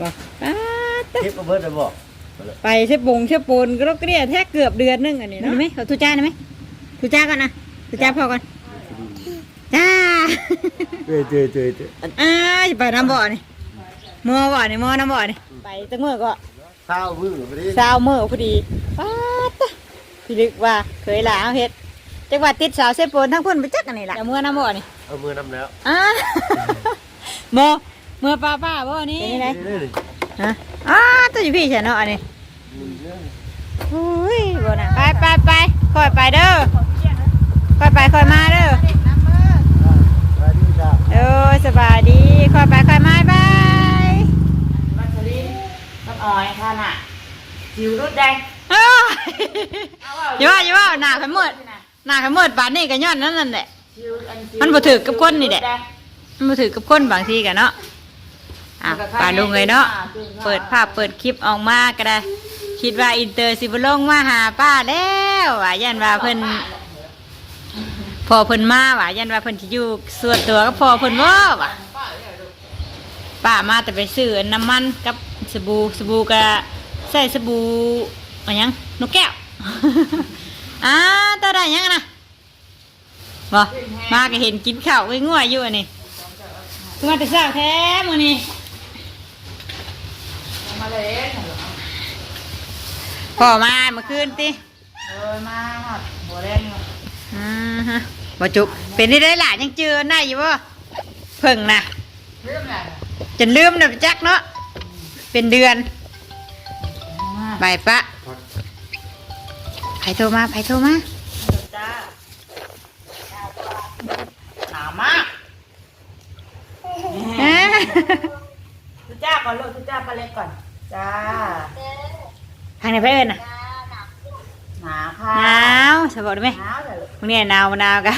บอกป้าดตะคลิปมาเบิดได้บ่ไปเชฟบงเชฟปนก็ต้องเกลี้ยแท้เกือบเดือนนึงอันนี้เนาะไหมเขาทุจ้าได้ไหมทุจ้าก่อนนะทุจ้าพอก่อนจ้า เจ้ยเจ้ยเจ้ยเจ้ยอ้าจะไปน้ำบ่อนี่มือบ่อนี่มือน้ำบ่อนี่ไปตั้งมือก็ข้าวมือบ่ได้สาวมือพอดีป้าดตะพี่ลึกว่าเคยหลาเอาเฮ็ดจังหวัดติดสาวเชฟปนทั้งเพุ่นไปจักอันนี้ล่ะมือน้ำบ่อนี่เอามือนำแล้วอ้าโม มือป้าป้าบ่อนี่เป็นไงนี่เลยฮะอ้าตัวอยู่พี่ฉันเนาะอันนี้โอ้ยบ่น่ะไปไปไปค่อยไปเด้อค่อยไปค่อยมาเด้อสวัสดีจ้าเออสบายดีค่อยไปค่อยมาบายมัสลินต้นอ้อยค่ะน่ะจิวรถแดงเอ้ยอย่าว่าอย่าว่าหน้าขมืดหน้าขมืดบาดนี้ก็ย้อนนั่นนั่นแหละจิวอันจิวมันบ่ถือกับคนนี่แหละมันมาถือกับคนบางทีกันเนาะ อะป่าลุงเลยเนาะเปิดภาพเปิดคลิปออกมาก็ได้ คิดว่าอินเตอร์สิบลงมาหาป้าแล้วว่ายันว่าเพิ่นพอเพิ่นมาว่ายันว่าเพิ่นสิอยู่ส่วนตัวก็พอเพิ่นว่าว่ะป้ามาแต่ไปซื้อน้ำมันกับสบู่สบู่ก็ใส่สบู่อะไรยังนกแก้วอ่าตัวได้ยังนะบ่มาก็เห็นกินข้าวไว้ง่วยอยู่อันนี้มาแต่เช้าแท้มื้อนี้ มาเลยพอมาเมื่อคืนติเออมาหอดหัวแดงอ่าฮะบ่จุบเป็นได้ได้หลานยังเจอได้อยู่บ่เพิ่งนะเรื่องอะไรจนลืมนะจักเนาะเป็นเดือนบายปะไผโทรมาไผโทรมาจ้าหนาวมากอ่าทุจ้าก่อนลูกทุจ้าปลาเล็กก่อน จ้าทางไหนเพื่อนน่ะหนาวค่ะหนาวสบายดีไหมหนาวเลยลูกพวกนี้หนาวมะนาวกัน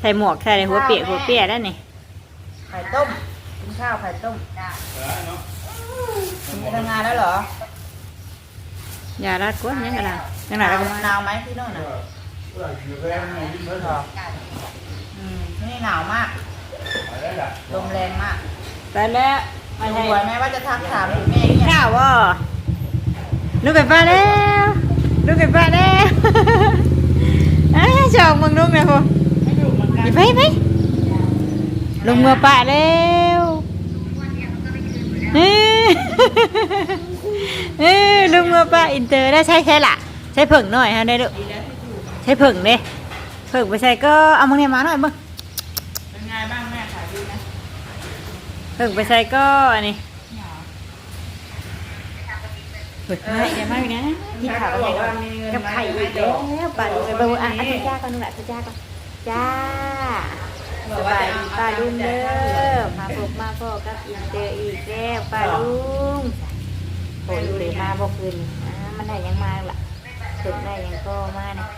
ใส่หมวกใส่อะไรหัวเปียกหัวเปียกได้นี่ไข่ต้มกินข้าวไข่ต้มจ้าคุณไปทำงานแล้วเหรออย่ารัดกวนยังไงล่ะยังหไงนาวล่ะหนาวไหมที่โน่นน่ะอืมที่นี่หนาวมากลมแรงมากไปแล้ว มาสให้วยไหมว่าจะทักถามแม่เนี่ยข้าวว่ลูกไก่ป้าแล้วลูกไก่ป้าแล้วอ่าชอบมึงลูกนะพ่อไปไปลงมือป้าแล้วเอ้ยเอ้ยลงมือป้าอินเตอร์ได้ใช่ใช่ล่ะ ใช้ผึ่งหน่อยฮะได้ลูกใช้ผึ่งเด้ผึ่งไปใส่ก็เอามึงเนี่ยมาหน่อยมึง เป็นไงบ้างแม่ขายดีนะ ผึ่งไปใส่ก็อันนี้เฮ้ยไม่อย่ามาอีกนะที่ขาวใหญ่ก่อนกับไข่อีกแล้วป่าดูไปเบอร์อะอะทุจ้าก่อนหนูแหละทุจ้าก่อนจ้าสบายดีป้าลุงเด้อมาพบมาพ่อกับอินเตอร์อีกแล้วป้าลุงโอ้ยเลยมาบอกคืนอ่ามันได้ยังมาล่ะถึงได้ยังก็มาเนี่ย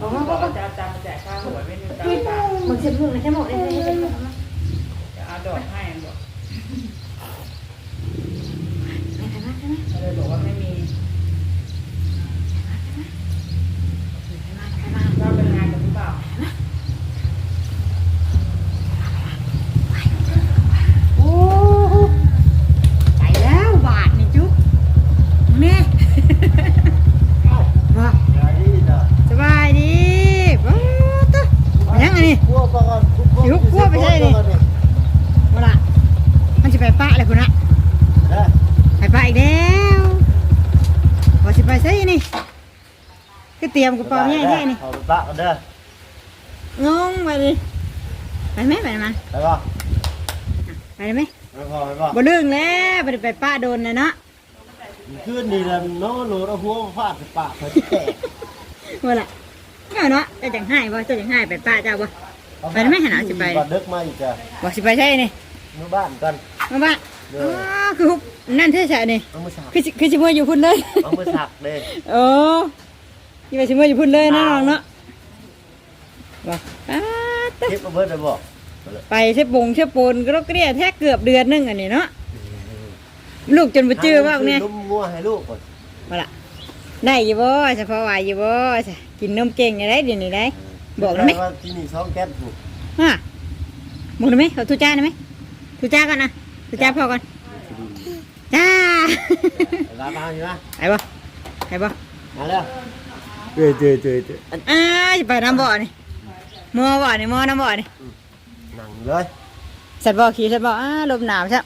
บอกว่าบอกว่าจะเอาจานมาแจกข้าวหวยไม่มีจานจานมึงเช็ดมือนะใช่ไหมได้ได้ได้จะเอา ดอกให้บอกได้ได้ได้เลยบอกว่าไม่มีว่าเป็นงานกันหรือเปล่า โอ้ไปแล้วบาทนี่จุ๊บเนี่ยว่า สวัสดีจ้า สบายดีบ้าตัวยังไงนี่ คั่วปลาก่อน หิวคั่วไปใช่ดิ ว่าละมันจะไปปะเลยคุณนะได้ไปปะอีกแล้วว่าจะไปใช่นี่ก็เตรียมกระเป๋าใหญ่แท้นี่เอาไปปะกันเด้องงไปดิไปไหมไปมันไปป่ะไปไหมไปป่ะไปป่ะบ่เรื่องแล้วได้ไปปะโดนนะเนาะคืนนี้แล้วน้องโหลดเอาหัวฟาดไปปากไปที่แตกว่าละเอาเนาะเจะจังให้บ่เจะจังให้ไปปะเจ้าบ่ไปไหมหาหนาสิไปบัดเดึกมาอีกจ้ะบ่สิไปใช่นี่ มื่อบ้านกันมาบ้านเด้อ๋ออคือฮุบนั่นเท่ใช่นี่เอามือสักคือสิคือสิมาอยู่พุ่นเลย เอามือสักเด้โอ้ยไปสิมาอยู่พุ่นเลยนะน้องเนาะบ่ปาดตะคลิปมาเบิดได้บ่ไปเชฟบงเชฟปนก็ต้องเกลี้ยแท้เกือบเดือนหนึงอันนี้เนาะลูกจนบ่จื้อว่าเนี่ยนุ่มงัวให้ลูกก่อนว่าล่ะได้อยู่บ่เฉพาะว่าอยู่บ่จ้ะกินนมเก่งได้เดี๋ยวนี้ได้ บอกได้ไหม ว่าที่นี่สองแก๊สถูกฮะบอกได้ไหมเขาทุจ้าได้ไหม ทุจ้าก่อนนะทุจ้าพ่อก่อนจ้าลาบ้านอยู่นะไปบ่ไปบ่มาแล้วเจอเจอเจอเจออ้าไปน้ำบ่อนี่มอบ่อนี่มอน้ำบ่อนี่หนังเลยสัตว์บ่อขี่สัตว์บ่ออ้าลมหนาวใช่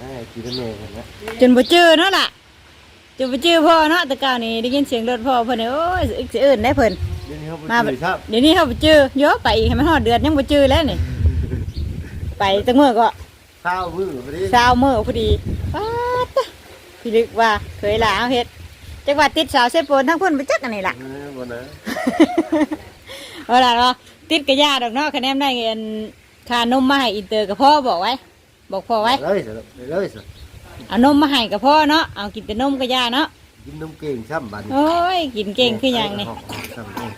ได้กินน้ำเมย์กันนะจนบ่จื้อเนาะล่ะจนบ่จื้อพ่อเนาะแต่ก้าวนี่ได้ยินเสียงรถพ่อเพิ่นนี่โอ้ยสิเอื่นได้เพิ่นเดี๋ยวนี้เขาไปมาคุยครับเดี๋ยวนี้เขาบ่จื้อเยอะไปอีกให้มันฮอดเดือนยังบ่จื้อแล้วนี่ ไปตั้งมื้อก็ข้าวมือพอดีเช้ามื้อพอดีป๊าดตะพี่ลึกว่าเคยลาเอาเฮ็ดจักว่าติดสาวเซโปนทั้งเพิ่นไปจักอันนี้ล่ะเออบ่นะเอาล่ะเนาะติดกระยาดอกเนาะคะแนนได้เงินค่านมมาให้อินเตอร์กับพ่อบอกไว้ บอกพ่อไว้เลยสิเลยสิเอานมมาให้กับพ่อเนาะเอากินแต่นมกระยาเนาะกินน้ำเก่งช่ำบันโอ้ยกินเก่งคือหยังนี่ช่ำเก่ง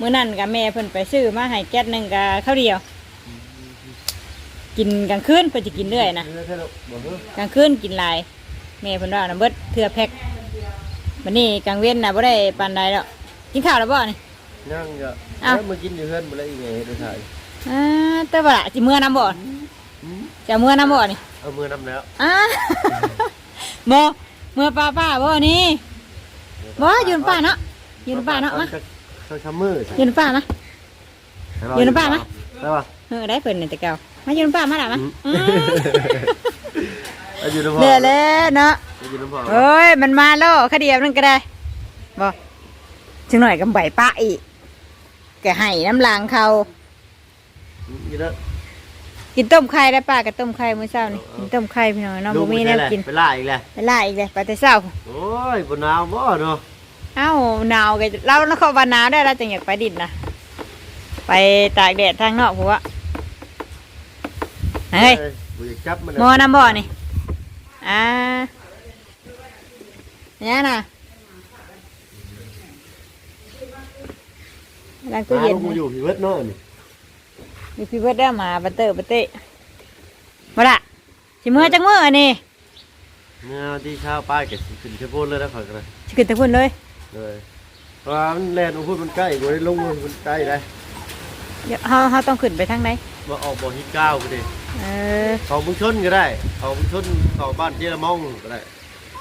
มื้อนั้นกับแม่เพิ่นไปซื้อมาให้แก๊สหนึงกับข้าวเดียว กินกลางคืนเพิ่นจะกินเรื่อยนะเออแค่ลูกบ่เฮ้อกลางคืนกินหลายแม่เพิ่นว่านะเบิดเทื่อแพ็คบัดนี้กลางเว้นน่ะบ่ได้ปานใดดอกกินข้าวแล้วบ่นี่ย่างก็อ้าวเอ้ยมากินอยู่เฮือนบ่ได้อีกไงเฮ็ดได้ถ่ายอ่าแต่ว่าล่ะสิมื้อน้ำบ่อืมจะมื้อน้ำบ่นี่เอามือนำแล้วอ่าโมเมื่อป้าป้าบ่นี่บ่ยืนป้าเนาะยืนป้าเนาะมาเขาชำมือสิยืนป้ามาอยู่ในบ้านไหมได้ป่ะเออได้เพิ่นนี่แต่เก่า มายืนป้ามาล่ะมาอืมอืมเอาอยู่ในพ่อเด้อแล้วเนาะเอาอยู่ในพ่อเอ้ยมันมาแล้วคดีมันก็ได้บ่จังหน่อยก็ใบป้าอีกแกให้น้ำลางเขาอยู่แล้วกินต้มไข่ได้ป้ากับต้มไข่มื้อเช้านี่กินต้มไข่พี่น้องเนาะบ่มีแนวกินไปล่าอีกแล้วไปล่าอีกเลยไปแต่เช้าโอ้ยบนหนาวบ่เนาะเอ้าหนาวก็เราแล้วเขาว่าหนาวได้เราจึงอยากไปดินนะไปตากแดดทางนอกผัว เฮ้ยบ่อยากจับมันหมอน้ำบ่อนี่อ่าเนี่ยน่ะล้างตู้เย็นหาลูกมาอยู่พี่เวทเนาะนี่มีพี่เบิร์ดได้มาบัตเตอร์บัตเต้มาละสิมือจังมืออันนี้เมื่อที่เช้าป้ายก็สิขึ้นเทโพนเลยนะข่อยก็เลยสิขึ้นตะพุ่นเลยเลยเพราะว่ามันแล่นอุพุนมันใกล้บ่ได้ลงมันใกล้ได้เดี๋ยวเขาเขาต้องขึ้นไปทางไหนมาออกบ่ฮิก้าวก็ได้ เออเขาบุญชนก็ได้ เขาบุญชนเขาบ้านเจรมองก็ได้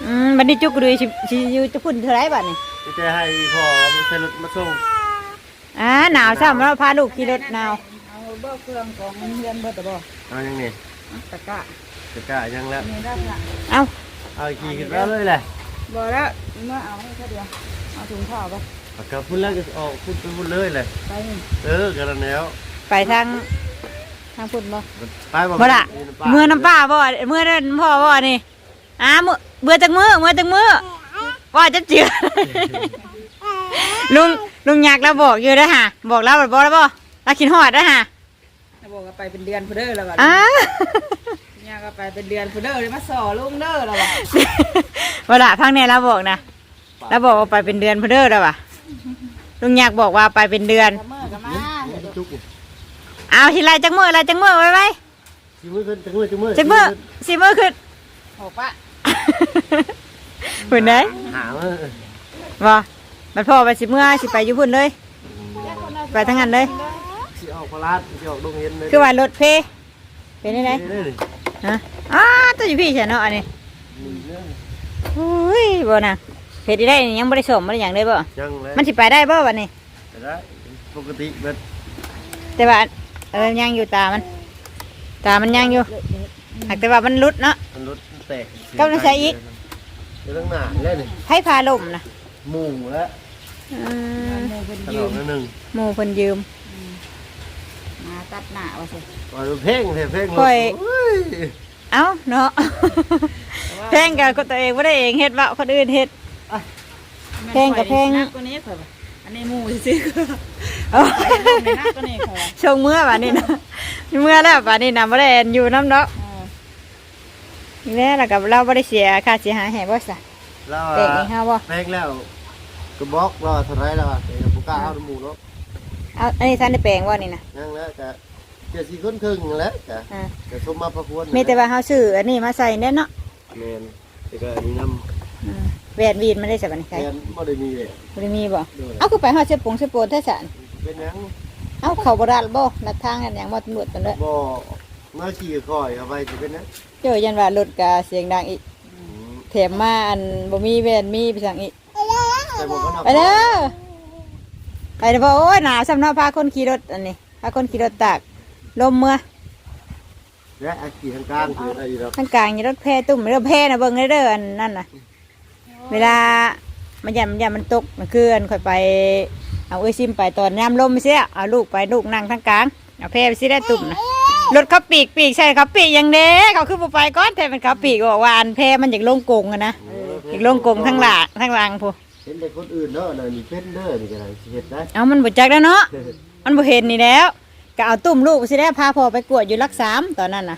อืมบัดนี้จุกดูสิสิอยู่ตะพุ่นเท่าไรบัดนี่ไม่ใช่ให้พ่อมาใช้รถมาส่งอ่าหนาวซ้ำเราพาลูกขี่รถหนาวเอาเบ้าเครื่องของเฮือนเบิดแต่บ่เอายังไงตะกร้าจะกล้ายังแล้วมีด้านหลังเอาเอาขี่ขึ้นแล้วเลยแหละบ่แล้วเมื่อเอาให้แค่เดียวเอาถุงผ้าไปเอากลับพุ่นแล้วก็ออกพุ่นไปพุ่นเลยเลยไปนี่เออกันแล้วไปทาง ทางพุ่นบ่ไปบ่บ่ละเมื่อน้ำป้าบ่เมื่อนั้นพ่อบ่นี่อ่ามื่อเบื่อจังมือเมื่อจังมือว่าจะเจือลุงลุงอยากแล้วบอกอยู่นะฮะบอกแล้วบอกแล้วบ่เราคิดฮอดนะฮะแล้วบอกว่าไปเป็นเดือนพุ่นเด้อแล้วบัดอ่าย่าก็ไปเป็นเดือนพุ่นเด้อเลยมาสอลุงเด้อแล้วบัดเวลาพังเนี่ยเราบอกนะเราบอกว่าไปเป็นเดือนเพนเดอร์แล้วว่ะลุงอยากบอกว่าไปเป็นเดือนกับมือกับมาจุก เอาทีไรจังมืออะไรจังมือไว้ไว้จิมือขึ้นจังมือจังมือจังมือสีมือขึ้นโอ้ปะหุ่นได้หามาบ่มันพ่อไปสิเมื่อสิไปอยู่พุ่นเลย ไปทั้งนั้นเลยสิออกพลาดสิออกดงเย็นเลยคือว่ารถเพเป็นยังไงนี่เลยฮะอ้าตัวอยู่พี่ใช่เนาะอันนี้นี่เรื่องอุ้ยบ่นะเพชรได้นี่ยังบ่ได้สมบ่ได้หยังเลยบ่ยังเลยมันสิไปได้บ่วันนี้แต่ได้ปกติเบิดแต่ว่า เออยังอยู่ตามัน ตามันยังอยู่หากแต่ว่ามันหลุดเนาะ มันรถแตกกำลังใส่อีก เดี๋ยวตั้งหน้าเลยนี่ให้พาลมนะหมู่แล้วอืมโมเป็นตลยือดมนิดนึงหมู่เพิ่นยืม มาตัดหน้าว่าสิว่าเพ่งเถอะเพ่งค่อย โอ้ยเอ้าเนาะ แพงกับคนตัวเองบ่ได้เองเฮ็ดว่าคนอื่นเฮ็ด แพงกับแพง นักกว่านี้ข่อยว่าอั นนี้หมูซื้อเอ้าไปลงในนักกว่านี้ข่อยว่าชงเมื่อบัดนี้นะเมื่อแล้วบัดนี้น่ะบ่ได้อยู่น้ำเนาะเออนี่แหละแล้วก็เราบ่ได้เสียค่าเสียหายให้บ่ซะแล้วเด็กนี่เฮาบ่แพงแล้วก็บล็อกรอเท่าไรแล้วอะแต่บุกล้าเอาหมู่เนาะเอาอันนี้ท่านได้แปลงบ่นี่นะยังแล้วกะเจ็ดสี่คนครึ่งแล้วกะอ่ากะสมมาประควรมีแต่ว่าเฮาซื้ออันนี้มาใส่แน่เนาะแมนแต่ก็อันนี้น้อืม แหวนวีนมันได้ซะบัดนี้ำใครแมนบ่ได้มีเลยบ่ได้มีบ่ด้วยเอาคือไปฮอดเสปงเสปนแท้ซะเป็นหยังเอาเข้าบ่ได้บ่ลัดทางกันหยังบ่ตำรวจตำรวจบ่มาขี่คอยเอาไปสิเป็นนะเจอยันว่ารถกาเสียงดังอีกอืมแถมมาอันบ่มีแว่นมีไปสั่งอีกแต่บอกว่าไปเด้อไปเด้อพ่อโอ้ยหนาวสำเนาพาคนขี่รถอันนี้พาคนขี่รถตากลมเมื่อและอาขี่ทางกลางคืออะไรครับทางกลางนี่รถแพตุ่มรถแพนะเบิ่งเด้ออันนั่นน่ะ เวลามันยันมันยันมันตกมันคืออันค่อยไป เอาเอ้ยซิมไปตอนยามลมไม่ใช่เอาลูกไปลูกนั่งทางกลางเอาแพไปสิได้ตุ่มนะรถเขาปีกปีกใช่เขาปีกอย่างเด้เขาคือบ่ไปก้อนแต่เป็นเขาปีกบอกว่าอันแพมันอยากลงกงอะนะอยากลงกงทั้งหลังทั้งหลังพูเห็นแต่คนอื่นเนาะน่ะนี่เป็นเด้อนี่ก็ได้สิเฮ็ดได้เอามันบ่จักแล้วเนาะมันบ่เห็นนี่แล้วก็เอาตุ่มลูกไปสิได้พาพ่อไปกวดอยู่รักสามตอนนั้นน่ะ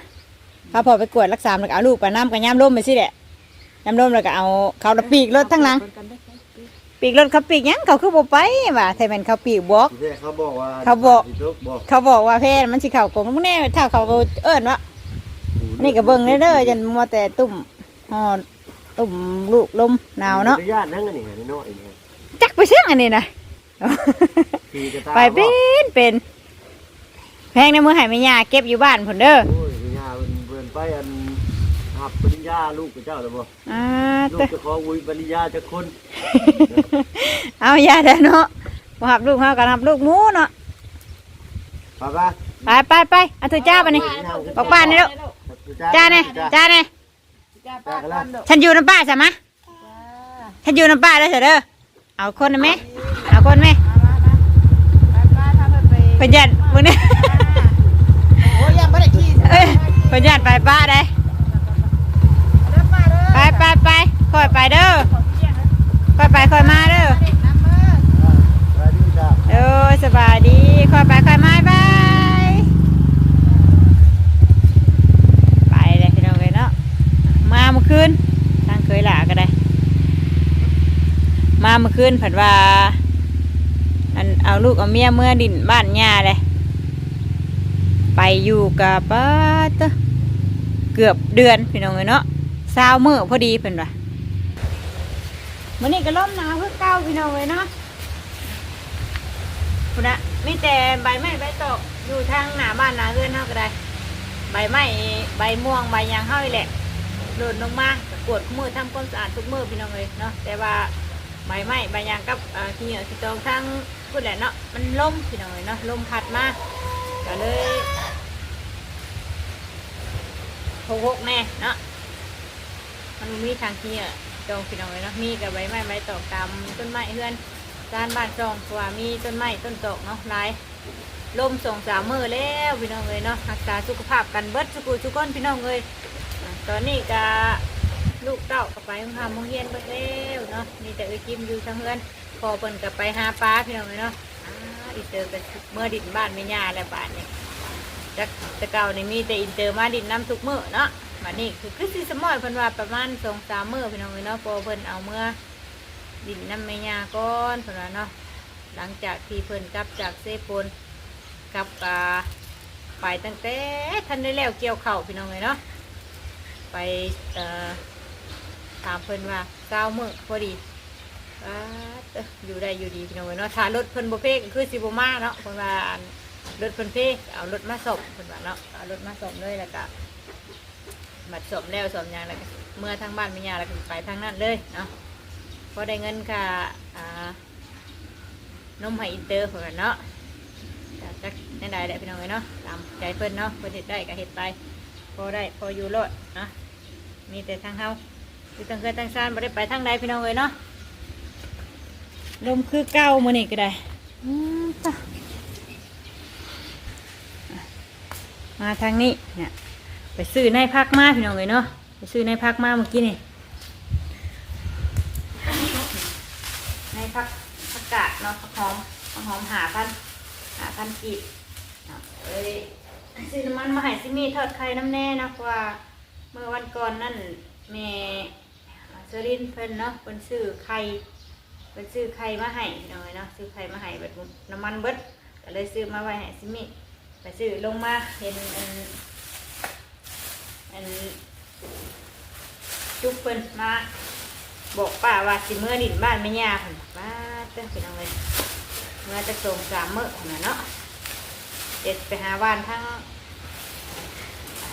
พาพ่อไปกวดรักสามแล้วก็เอาลูกไปน้ำกับยามลมไปสิแหละ ยามลมแล้วก็เอาเขาตะปีกรถทั้งหลัง ปีกรถเขาปีกหยังเขาคือบ่ไปว่าแต่แม่นเขาปีกบอก ที่แท้เขาบอกว่าเขาบอกสิตกบอกเขาบอกว่าเพศมันสิเข่ากงมึงแน่ถ้าเขาเอิ้นว่า นี่ก็เบิ่งเด้อๆจนมัวแต่ตุ่มฮอดตุ่มลูกลมหนาวเนาะอนุญาตนั่งอันนี้น้อยๆนี่จักไปเสียงอันนี้นะ ขี่กระตาไปเป็นเป็น แพงในมือใหายไม่ยาเก็บอยู่บ้านผนเด้อ โอ้ยปัญญาเพิ่นเพิ่นไปอันหับปริ ญญาลูกกับเจ้าแล้วบ่อ่าลูเต้กจะขอวุยปริญญาจักคนเอายาเด้อเนาะบ่หับลูกเฮากันหับลูกหมูเนาะป้าป้าไปไปไปเอาถือจ้าไปนี่บอกป้านี่ลูกจ้าเนี่ยจ้าเนี่ยจ้าป้าก่อนลูกฉันอยู่น้ำป้าใช่ไหมฉันอยู่น้ำป้าได้เถอะเด้อเอาคนนะแม่เอาคนไหมไปป้าทำให้ไปเพิ่นยันมึงเนี่ยโอ้ยยังไม่ได้ขี่เอ้ยเพิ่นยันไปป้าได้เด้อป้าเด้อ ไปไปไป ค่อยไปเด้อค่อยไปค่อยมาเด้อเอสวัสดีจ้าเอสบายดีค่อยไปค่อยมาบายไปเลยพี่น้องเลยเนาะมาเมื่อคืนทางเคยหลาก็ได้ มาเมื่อคืนผัดว่า อันเอาลูกเอาเมียเมื่อดินบ้านย่าเลยไปอยู่กับป้าเกือบเดือนพี่น้องเลยเนาะเศร้าเมื่อพอดีเพิ่นว่า มื่อนี้ก็ล่มหนาวคือเก่าพี่น้องเลยเนาะพุ่นนะมีแต่ใบไม้ใบตอกอยู่ทางหน้าบ้านหน้าเรือนเฮาก็ได้ ใบไม้ใบม่วงใบยางเฮานี่แหละหล่นลงมากกวดมือทำความสะอาดทุกมือพี่น้องเลยเนาะแต่ว่าใบไม้ใบยางกับขี้เหนียวขี้ตองทั้งพูดแหละเนาะมันล่มพี่น้องเอ้ยเนาะลมพัดมากก็เลยโหกแน่เนาะมันมีทางขี้เหนีย วตองพี่น้องเลยเนาะมีกับใบไม้ใบตอกตามต้นไม้เฮือนด้านบ้านซองเพราะว่ามีต้นไม้ต้นตอกเนาะหลายลมส่งสามมือแล้วพี่น้องเลยเนาะรักษาสุขภาพกันเบิดสุกุสุก้นพี่น้องเลยตอนนี้ก็ลูกเต้าก็ไปทำโรงเรียนเบิดแล้วเนาะมีแต่เอ้ยกิมอยู่ทางเฮือนพอเพิ่นก็ไปหาปลาพี่น้องเลยเนาะอินเตอร์กันเมื่อดินบ้านไม่ยาแล้วบ้านเนี่ยจากต่เก่าในมีแต่อินเตอร์มาดินน้ำทุกมือเนาะ มานี่คือคือสิสมอยเพิ่นว่าประมาณสองสามมื้อพี่น้องเลยเนาะพอเพิ่นเอาเมื่อดินน้ำไม่ยาก่อนเพิ่นว่าเนาะหลังจากที่เพิ่นกลับจากเซโปนกลับกาไปตั้งแต่ท่านได้แล้วเกี่ยวเข่าพี่น้องเลยเนาะไปเอ่อถามเพิ่นว่าเก้ามื้อพอดีอยู่ได้อยู่ดีพี่น้องเอ้ยเนาะถ้ารถเพิ่นบ่เพกคือสิบมาเนาะเพิ่นว่ารถเพิ่นเพกเอารถมาส่งเพิ่นว่าเนาะเอารถมาส่งเลยแล้วก็ บัดส่งแล้วส่งหยังแล้วก็เมื่อทางบ้านมีญาแล้วก็ไปทางนั้นเลยเนาะพอได้เงินค่าอ่านมให้อินเตอร์เพิ่นว่าเนาะก็จักแน่ใดแหละพี่น้องเอ้ยเนาะตามใจเพิ่นเนาะเพิ่นเฮ็ดได้ก็เฮ็ดไปพอได้พออยู่รอดเนาะมีแต่ทางเฮาอยู่ตั้งเคยตั้งซานบ่ได้ไปทางใดพี่น้องเอ้ยเนาะลมคือเก้ามื้อนี้ก็ได้อืมจ้ะอะมาทางนี้เนี่ย ไปซื้อในพักมาพี่น้องเอ้ยเนาะไปซื้อในพักมาเมื่อกี้นี่ในพักผักกาดเนาะผักหอมผักหอมหาพันหาพันกีบเอ้ยซื้อน้ำมันมาให้ซิมีทอดไข่น้ำแน่นะว่าเมื่อวันก่อนนั่นแม่เซรินเพิ่นเนาะเพิ่นซื้อไข่เพิ่นซื้อไข่มาให้พี่น้อยเนาะซื้อไข่มาให้แบบน้ำมันเบิดก็เลยซื้อมาไว้ให้ซิมิไปซื้อลงมาเห็น อันอันจุกเพิ่นมาบอกป้าว่าสิเมื่อดินบ้านไม่ยาเพิ่นป้าเจ้าพี่น้องเลยเมื่อจะส่งสามเมื้อพุ่นน่ะเนาะเด็ดไปหาบ้านทั้ง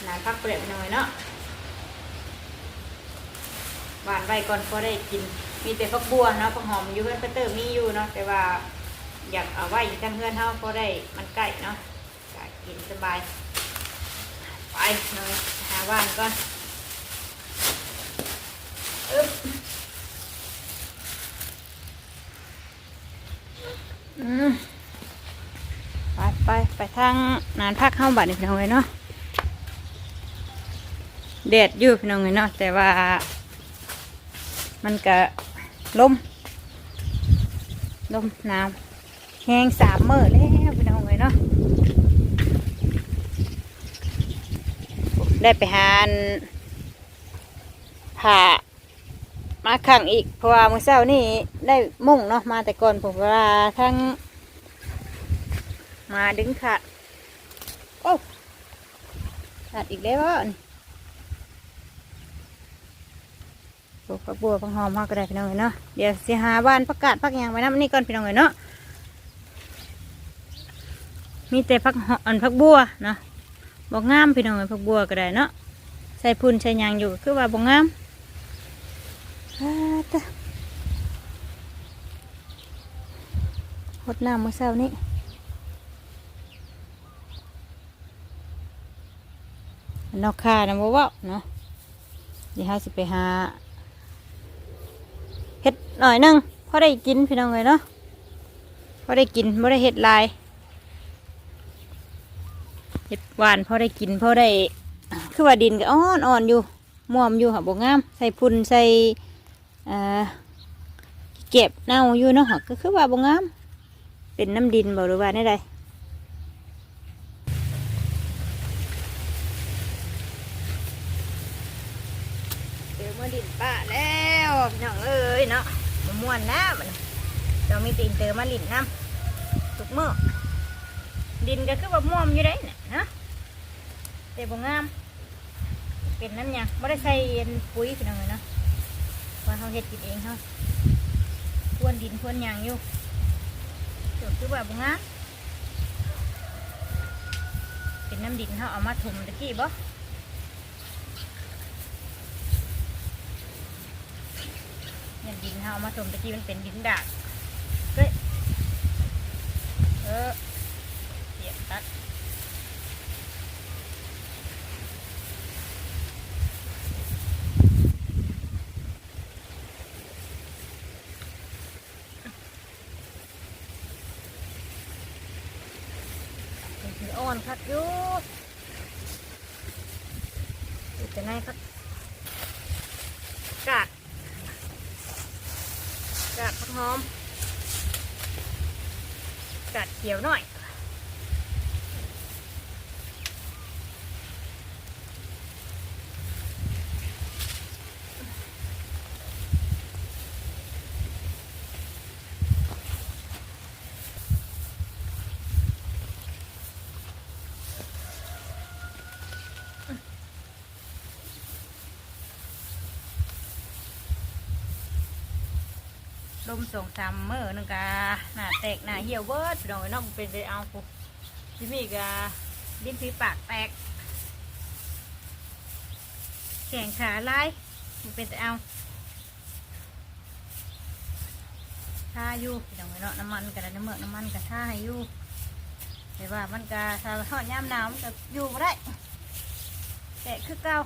นานพักเปลือกหน่อยเนาะหวานไว้ก่อนพอได้กิน มีแต่ฟักบัวเนาะผักหอมอยู่เพื่อนเปเตอร์มีอยู่เนาะแต่ว่าอยากเอาไว้อยู่ทางเพื่อนเฮาพอได้มันใกล้เนาะกินสบาย ไปหน่อยาว่านก่อนอึ๊บไปไปไปทางนานพักเข้าบัดนี่พี่น้องเลยเนาะแดดอยู่พี่น้องเลยเนาะแต่ว่า มันก็ลมลมหนาวแห้งสามมื้อแล้วพี่น้องเลยเนาะ ได้ไปหาอันผ่ามาขังอีก เพราะว่ามือเช้านี่ได้มุ่งเนาะมาแต่ก่อนผมวลาทั้ง มาดึงขาดโอ้ขาดอีกแล้วนี่ปลูกผักบัวผักหอมมาก็ได้พี่น้องเอ้ยเนาะเดี๋ยวสิหาบ้านประกาศพักยางไว้น้ำนี่ก่อนพี่น้องเอ้ยเนาะมีแต่พักหอมอันพักบัวเนาะ บอกงามพี่น้องเอ้ยผักบัวก็ได้เนาะใส่พุ่นใส่ยางอยู่ก็คือว่าบอกงามหดน้ำมื้อเช้านี้นอกคานะบ่เว้าเนาะเดี๋ยวเราสิไปหาเฮ็ดหน่อยนึงพอได้กินพี่น้องเอ้ยเนาะพอได้กินบ่ได้เฮ็ดลาย เห็ดหวานพอได้กินพอได้ คือว่าดินก็อ่อนอ่อนอยู่ม่วมอยู่ค่ะบกงาม ใส่พุ่นใส่เก็บเน่าอยู่เนาะก็คือว่าบกงาม เป็นน้ำดินบ่หรือว่าได้ใดเจอมาดินป้าแล้วพี่น้องเอ้ยเนาะม่วนนะมันเรามีตีนเตอมาลินน้ำทุกเมื้อ ดินก็คือว่าม่วมอยู่ได้เนี่ยนะแต่บ่งาม เป็นน้ำหยังไม่ได้ใส่ปุ๋ยพี่น้องเลยเนาะว่าเขาเฮ็ดกินเองเขาพรวนดินพรวนยางอยู่ก็คือว่าบ่งามเป็นน้ำดินเขาเอามาถมตะกี้บ่เนี่ยดินเขาเอามาถมตะกี้มันเป็นดินดากเฮ้ยเออ ตัดอ่อนคักอยู่อยู่แต่ในคักกาดกาดผักหอมกาดเขียวหน่อย ลมส่งสามเมื่อนึงกาหน้าแตกหน้าเหี่ยวเบิดพี่น้องเอ้ยเน้องเป็นไปเอาปุ๊ที่มีกาลิ้นผีปากแตก แข่งขาลายมันเป็นแต่เอาท่าอยู่พี่น้องเอ้ยเนาะน้ำมันกับน้ำเมือกน้ำมันกับท่าให้อยู่แต่ว่ามันกาถ้าทอดยามหนาวมันก็อยู่บ่ได้แตกคือเก่า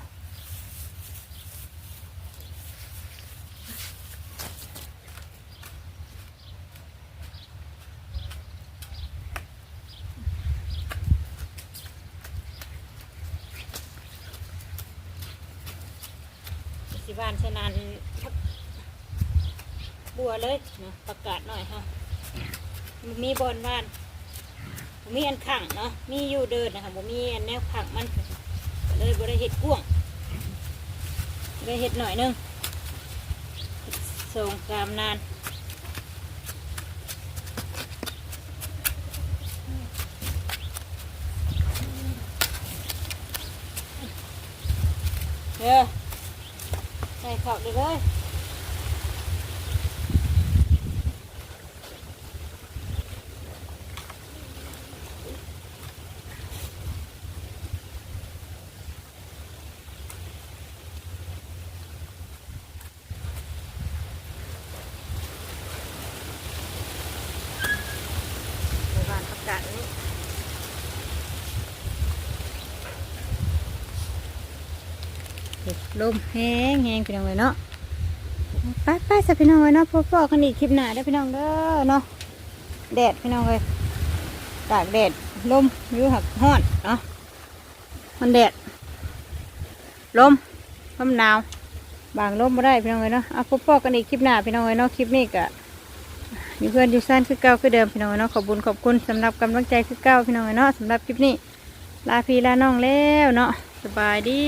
สิบ้านชนานพักบัว เลยนะประกาศหน่อยค่ะมีบอลบ้านบ่มีอันขังเนาะมีอยู่เดินนะคะบ่มีอันแนวขังมันก็เลยบ่ได้เห็ดก่วงได้เห็ดหน่อยหนึงส่งกามนานเด้อใส่ขอบเลยเลย เฮ็ด ลมแห้งแห้งพี่น้องเลยเนาะไปไปสัพี่น้องเลยเนาะพบพ่อกันอีกคลิปหน้าเด้พี่น้องเด้อเนาะแดดพี่น้องเลยตากแดดลมยู่หักห้อนเนาะมันแดดลมลมหนาวบางลมไม่ได้พี่น้องเลยเนาะเอาพบพ่อกันอีกคลิปหน้าพี่น้องเลยเนาะคลิปนี้ก็มีเพื่อนอยู่สั้นคือเก่าคือเดิมพี่น้องเลยเนาะขอบคุญขอบคุณสำหรับกำลังใจคือเก่าพี่น้องเลยเนาะสำหรับคลิปนี้ลาพี่ลาน้องแล้วเนาะ สบายดี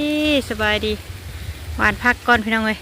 สบายดีหวานพักก่อนพี่น้องเลย